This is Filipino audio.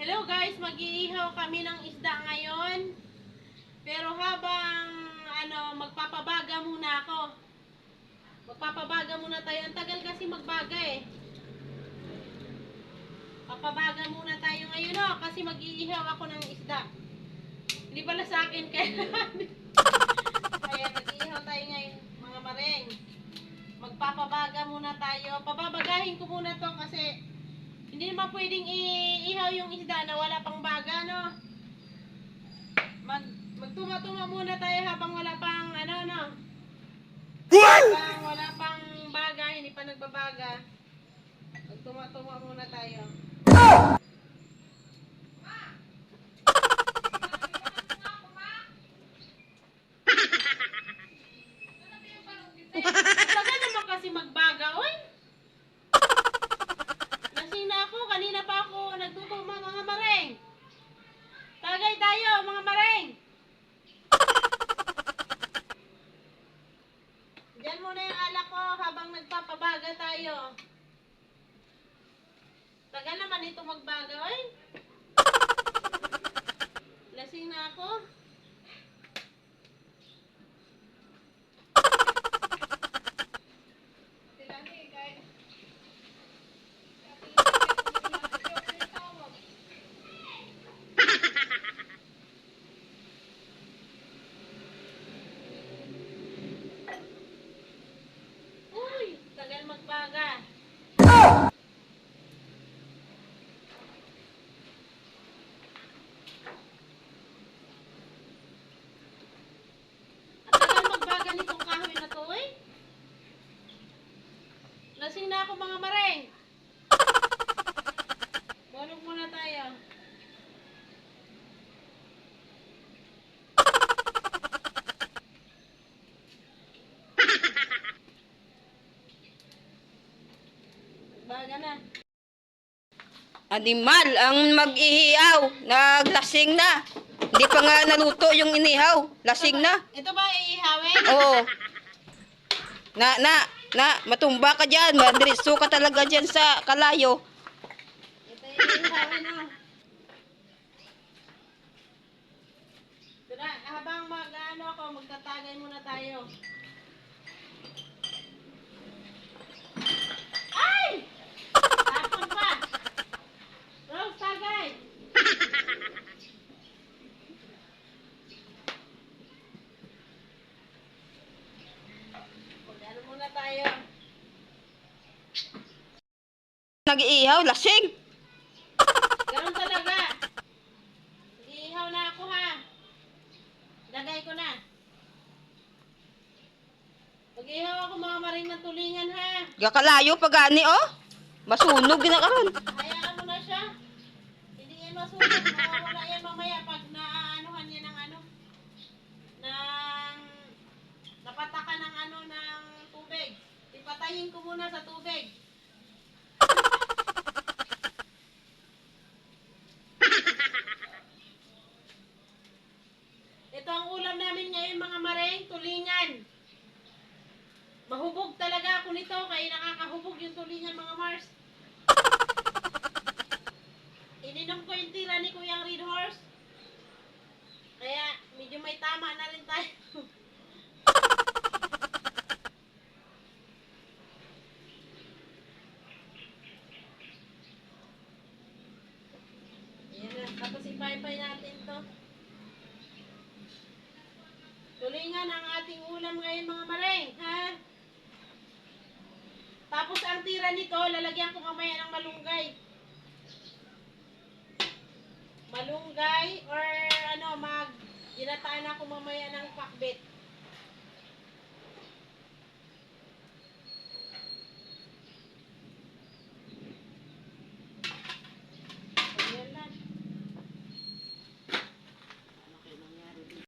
Hello guys, mag-iihaw kami ng isda ngayon. Pero habang ano, magpapabaga muna ako. Magpapabaga muna tayo. Ang tagal kasi magbaga eh. Papabaga muna tayo ngayon oh, kasi mag-iihaw ako ng isda. Hindi pala sa akin kaya. kaya mag-iihaw tayo ngayon, mga mareng. Magpapabaga muna tayo. Pababagahin ko muna to kasi hindi naman pwedeng i-ihaw yung isda na wala pang baga, no? Mag magtuma-tuma muna tayo habang wala pang ano, no? Habang wala pang baga, hindi pa nagbabaga. Magtuma-tuma muna tayo. Tagal naman kasi magbaga, oy! Lasing na ako, kanina pa ako nagtutuma mga mareng. Tagay tayo, mga mareng. Alak ko habang nagpapabaga tayo. Tagal naman ito magbaga, oy. Lasing na ako. Uy, tagal magbaga. Ang tagal magbaga nitong kahoy na to, eh. Lasing na ako mga mareng. Bulog muna tayo. Baga na. Animal ang mag-ihiyaw. Naglasing na. Hindi pa nga naluto yung inihaw. Lasing na. Ito ba iihawin? Oo. Na, na, na, matumba ka dyan. Madritso ka talaga dyan sa kalayo. Ito iihawin na. Tara, habang mag-ano ako, magtatagay muna tayo. Ay! Tapon pa! Rose, tagay! Mag-ano muna tayo. Nag-iihaw, lasing. Ganun talaga. Iihaw na ako ha. Lagay ko na. Mag-ihaw ako mga maring ng tulingan ha. Gakalayo pa gani, oh. Masunog na karon. Hayaan mo na siya. Hindi yan masunog. Mawawala yan mamaya pag muna sa tubig. Ito ang ulam namin ngayon mga mareng, tulingan. Mahubog talaga ako nito kaya nakakahubog yung tulingan mga Mars. Ininom ko yung tira ni Kuyang Red Horse. Kaya medyo may tama na rin tayo. Ayan na, tapos ipaypay natin to. Tulingan ang ating ulam ngayon mga mareng, ha? Tapos ang tira nito, lalagyan ko mamaya ng malunggay. Malunggay or ano, mag ginataan ako mamaya ng pakbet.